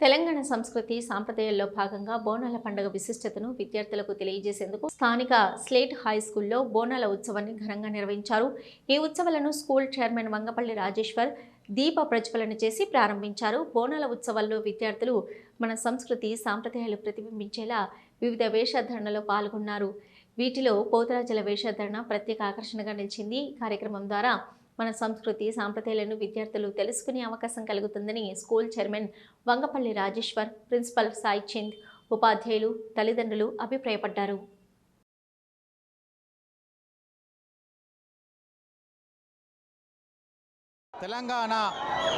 తెలంగాణ సంస్కృతి సాంప్రదాయాల్లో భాగంగా బోనాల పండుగ విశిష్టతను విద్యార్థులకు తెలియజేసేందుకు స్థానిక స్లేట్ హై స్కూల్లో బోనాల ఉత్సవాన్ని ఘనంగా నిర్వహించారు. ఈ ఉత్సవాలను స్కూల్ చైర్మన్ వంగపల్లి రాజేశ్వర్ దీప ప్రజ్వలన చేసి ప్రారంభించారు. బోనాల ఉత్సవాల్లో విద్యార్థులు మన సంస్కృతి సాంప్రదాయాలు ప్రతిబింబించేలా వివిధ వేషధారణలో పాల్గొన్నారు. వీటిలో పోతరాజుల వేషధరణ ప్రత్యేక ఆకర్షణగా నిలిచింది. ఈ కార్యక్రమం ద్వారా మన సంస్కృతి సాంప్రదాయాలను విద్యార్థులు తెలుసుకునే అవకాశం కలుగుతుందని school chairman Vangapalli Rajeshwar principal Sai Chand ఉపాధ్యాయులు తల్లిదండ్రులు అభిప్రాయపడ్డారు. తెలంగాణ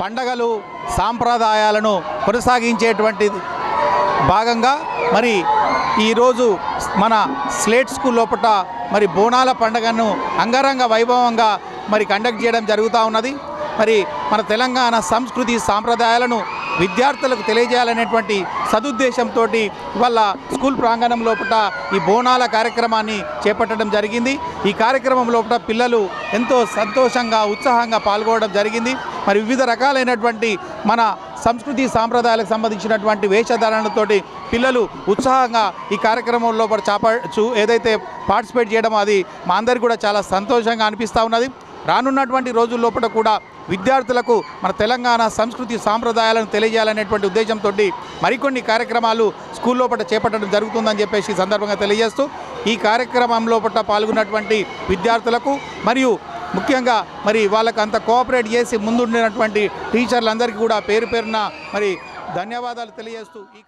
పండగలు సాంప్రదాయాలను కొనసాగించేటువంటి భాగంగా మరి ఈరోజు మన స్లేట్ స్కూల్ లోపల మరి బోనాల పండుగను అంగరంగ వైభవంగా మరి కండక్ట్ చేయడం జరుగుతూ ఉన్నది. మరి మన తెలంగాణ సంస్కృతి సాంప్రదాయాలను విద్యార్థులకు తెలియజేయాలనేటువంటి సదుద్దేశంతో ఇవాళ స్కూల్ ప్రాంగణం లోపల ఈ బోనాల కార్యక్రమాన్ని చేపట్టడం జరిగింది. ఈ కార్యక్రమం లోపల పిల్లలు ఎంతో సంతోషంగా ఉత్సాహంగా పాల్గొనడం జరిగింది. మరి వివిధ రకాలైనటువంటి మన సంస్కృతి సాంప్రదాయాలకు సంబంధించినటువంటి వేషధారణతోటి పిల్లలు ఉత్సాహంగా ఈ కార్యక్రమంలో చాప ఏదైతే పార్టిసిపేట్ చేయడం అది మా అందరికీ కూడా చాలా సంతోషంగా అనిపిస్తూ ఉన్నది. రానున్నటువంటి రోజుల లోపల కూడా విద్యార్థులకు మన తెలంగాణ సంస్కృతి సాంప్రదాయాలను తెలియజేయాలనేటువంటి ఉద్దేశంతో మరికొన్ని కార్యక్రమాలు స్కూల్ లోపల చేపట్టడం జరుగుతుందని చెప్పేసి సందర్భంగా తెలియజేస్తూ ఈ కార్యక్రమం లోపల పాల్గొన్నటువంటి విద్యార్థులకు మరియు ముఖ్యంగా మరి వాళ్ళకు అంత కోఆపరేట్ చేసి ముందుండినటువంటి టీచర్లందరికీ కూడా పేరు పేరున మరి ధన్యవాదాలు తెలియజేస్తూ